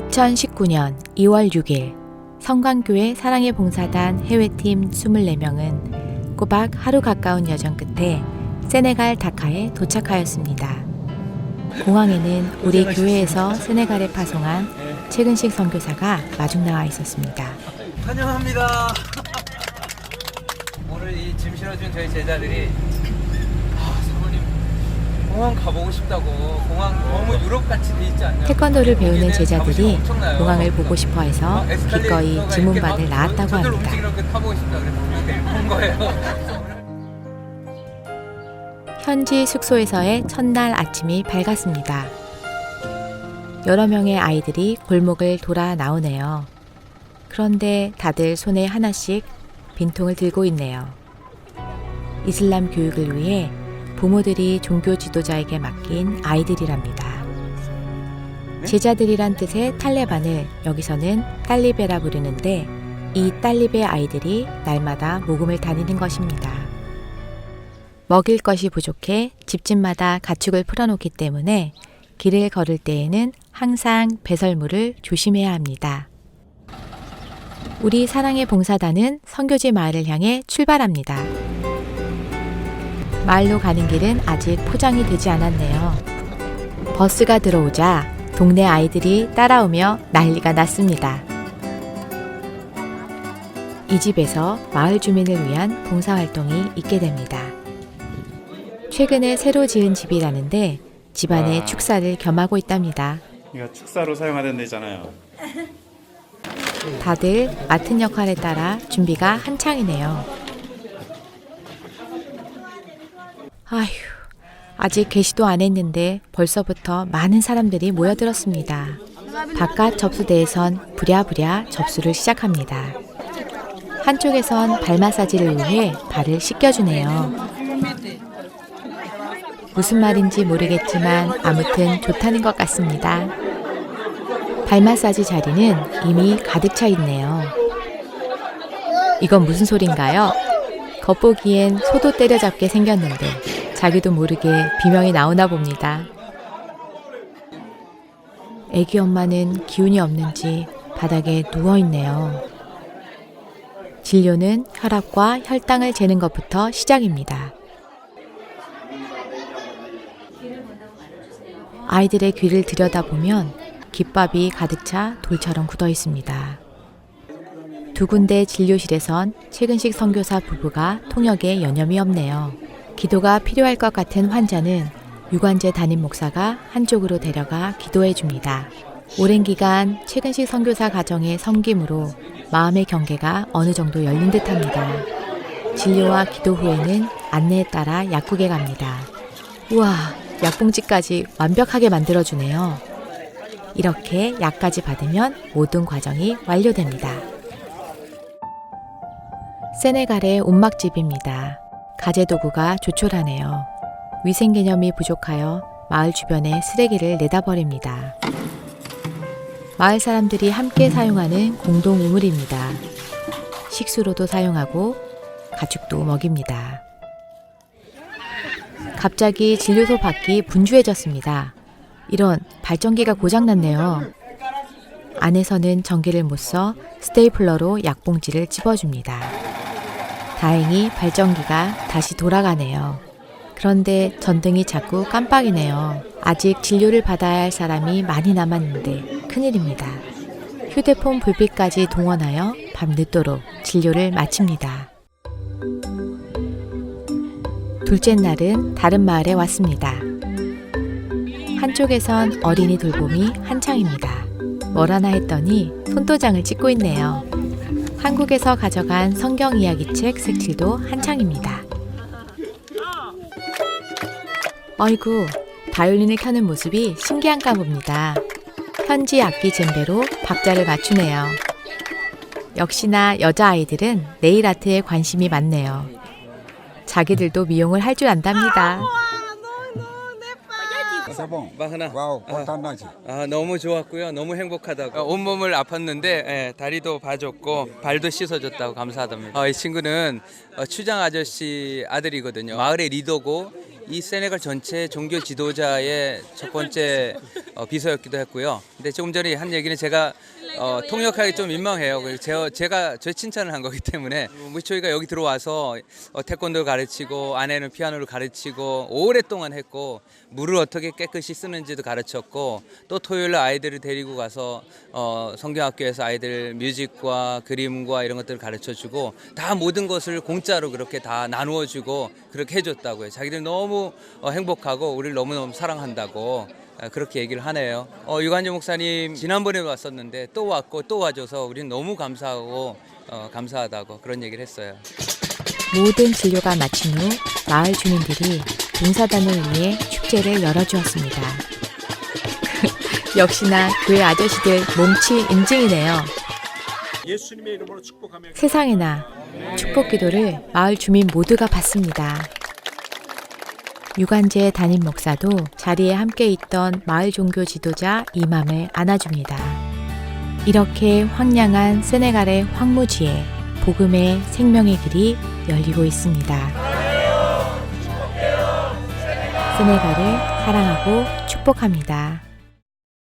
2019년 2월 6일 성광교회 사랑의 봉사단 해외팀 24명은 꼬박 하루 가까운 여정 끝에 세네갈 다카에 도착하였습니다. 공항에는 우리 교회에서 세네갈에 파송한 최근식 선교사가 마중 나와 있었습니다. 환영합니다. 오늘 이 짐 실어준 저희 제자들이 공항 가보고 싶다고 공항 너무 유럽 같이 돼 있지 않냐? 태권도를 배우는 제자들이. 공항을 보고 싶어 해서 어, 기꺼이 지문반을 막 나왔다고 합니다. 현지 숙소에서의 첫날 아침이 밝았습니다. 여러 명의 아이들이 골목을 돌아 나오네요. 그런데 다들 손에 하나씩 빈통을 들고 있네요. 이슬람 교육을 위해 부모들이 종교 지도자에게 맡긴 아이들이랍니다. 제자들이란 뜻의 탈레반을 여기서는 딸리베라 부르는데 이 딸리베 아이들이 날마다 모금을 다니는 것입니다. 먹일 것이 부족해 집집마다 가축을 풀어놓기 때문에 길을 걸을 때에는 항상 배설물을 조심해야 합니다. 우리 사랑의 봉사단은 선교지 마을을 향해 출발합니다. 마을로 가는 길은 아직 포장이 되지 않았네요. 버스가 들어오자 동네 아이들이 따라오며 난리가 났습니다. 이 집에서 마을 주민을 위한 봉사활동이 있게 됩니다. 최근에 새로 지은 집이라는데 집안에 아. 축사를 겸하고 있답니다. 이거 축사로 사용하는 데잖아요. 다들 맡은 역할에 따라 준비가 한창이네요. 아휴, 아직 개시도 안 했는데 벌써부터 많은 사람들이 모여들었습니다. 바깥 접수대에선 부랴부랴 접수를 시작합니다. 한쪽에선 발 마사지를 위해 발을 씻겨주네요. 무슨 말인지 모르겠지만 아무튼 좋다는 것 같습니다. 발 마사지 자리는 이미 가득 차 있네요. 이건 무슨 소린가요? 겉보기엔 소도 때려잡게 생겼는데 자기도 모르게 비명이 나오나 봅니다. 애기 엄마는 기운이 없는지 바닥에 누워 있네요. 진료는 혈압과 혈당을 재는 것부터 시작입니다. 아이들의 귀를 들여다보면 깃밥이 가득 차 돌처럼 굳어 있습니다. 두 군데 진료실에선 최근식 선교사 부부가 통역에 여념이 없네요. 기도가 필요할 것 같은 환자는 유관제 담임 목사가 한쪽으로 데려가 기도해 줍니다. 오랜 기간 최근식 선교사 가정의 섬김으로 마음의 경계가 어느 정도 열린 듯합니다. 진료와 기도 후에는 안내에 따라 약국에 갑니다. 우와, 약봉지까지 완벽하게 만들어주네요. 이렇게 약까지 받으면 모든 과정이 완료됩니다. 세네갈의 온막집입니다. 가재도구가 조촐하네요. 위생 개념이 부족하여 마을 주변에 쓰레기를 내다버립니다. 마을 사람들이 함께 사용하는 공동 우물입니다. 식수로도 사용하고 가축도 먹입니다. 갑자기 진료소 밖이 분주해졌습니다. 이런 발전기가 고장났네요. 안에서는 전기를 못 써 스테이플러로 약봉지를 찝어줍니다. 다행히 발전기가 다시 돌아가네요. 그런데 전등이 자꾸 깜빡이네요. 아직 진료를 받아야 할 사람이 많이 남았는데 큰일입니다. 휴대폰 불빛까지 동원하여 밤늦도록 진료를 마칩니다. 둘째 날은 다른 마을에 왔습니다. 한쪽에선 어린이 돌봄이 한창입니다. 뭘 하나 했더니 손도장을 찍고 있네요. 한국에서 가져간 성경 이야기 책 색칠도 한창입니다. 어이구, 바이올린을 켜는 모습이 신기한가 봅니다. 현지 악기 젬베로 박자를 맞추네요. 역시나 여자아이들은 네일 아트에 관심이 많네요. 자기들도 미용을 할 줄 안답니다. Bon. 마흔아. Waaw, 아, kontaan naa ci. 아, 너무 좋았고요. 너무 행복하다고. 어, 온몸을 아팠는데 예, 다리도 봐줬고 발도 씻어줬다고 감사하답니다. 어, 이 친구는 어, 추장 아저씨 아들이거든요. 마을의 리더고 이 세네갈 전체 종교 지도자의 첫 번째 어, 비서였기도 했고요. 근데 조금 전에 한 얘기는 제가 어, 통역하기 좀 민망해요. 그래서 제가, 제가 제 칭찬을 한 거기 때문에 무초이가 여기 들어와서 어, 태권도를 가르치고 아내는 피아노를 가르치고 오랫동안 했고 물을 어떻게 깨끗이 쓰는지도 가르쳤고 또 토요일 날 아이들을 데리고 가서 어, 성경학교에서 아이들 뮤직과 그림과 이런 것들을 가르쳐 주고 다 모든 것을 공짜로 그렇게 다 나누어 주고 그렇게 해줬다고요. 자기들 너무 어, 행복하고 우리를 너무너무 사랑한다고 아, 그렇게 얘기를 하네요. 어, 유관주 목사님 지난번에 왔었는데 또 왔고 또 와줘서 우리는 너무 감사하고 어, 감사하다고 그런 얘기를 했어요. 모든 진료가 마친 후 마을 주민들이 봉사단을 위해 축제를 열어주었습니다. 역시나 교회 아저씨들 몸치 인증이네요. 예수님의 이름으로 축복하며 세상에나 축복 기도를 마을 주민 모두가 받습니다. 유관재 담임 목사도 자리에 함께 있던 마을 종교 지도자 이맘을 안아줍니다. 이렇게 황량한 세네갈의 황무지에 복음의 생명의 길이 열리고 있습니다. 세네갈을 사랑하고 축복합니다.